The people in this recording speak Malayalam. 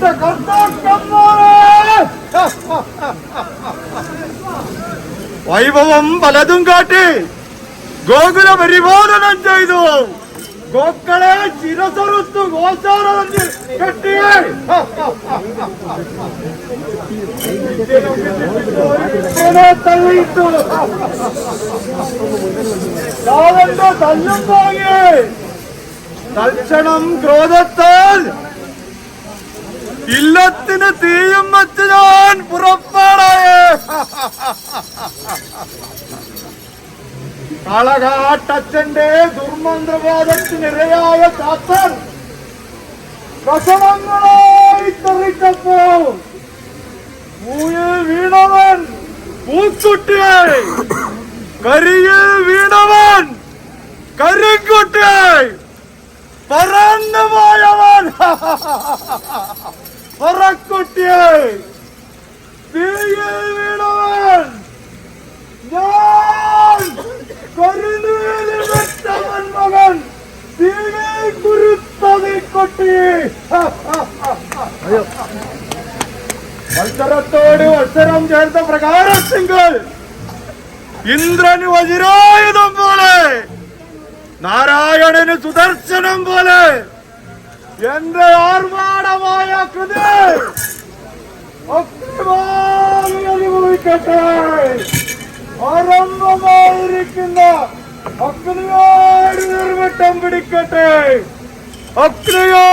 കണ്ട വൈഭവം പലതും കാട്ടി ഗോകുല പരിബോധനം ചെയ്തു. ഗോക്കളെ ചിരസൊറുത്തു ഗോസാറിൽ കെട്ടിയേ തള്ളിയിട്ടു. തല്ലും പോകെ തൽക്ഷണം ക്രോധത്താൽ ഇല്ലത്തിന് തീയും വച്ച് ഞാൻ പുറപ്പാടായേ കളകാട്ടച്ഛന്റെ ദുർമന്ത്രവാദത്തിനിരയായ താത്തൻ പ്രസവങ്ങളായി തെറിച്ചപ്പോ പൂയിൽ വീണവൻ പൂക്കുട്ടിയെ കരിയിൽ വീണവൻ കരിക്കുട്ടിയെ പറക്കുട്ടിയെ വീണവൻ! ഞാൻ കരുനീലി വെച്ചവൻ മകൻ! തീയിൽ കുരുത്തതി കൊട്ടി! മത്സരത്തോട് മത്സരം ചേർത്ത പ്രകാരത്തിങ്കൾ ഇന്ദ്രന് വജ്രായുധം പോലെ നാരായണന് സുദർശനം പോലെ എന്റെ ആർമാടമായ കൃതി അനുഭവിക്കട്ടെ ആരംഭമായിരിക്കുന്ന അഗ്നിയോട് നിർവട്ടം പിടിക്കട്ടെ. പിടിക്കട്ടെ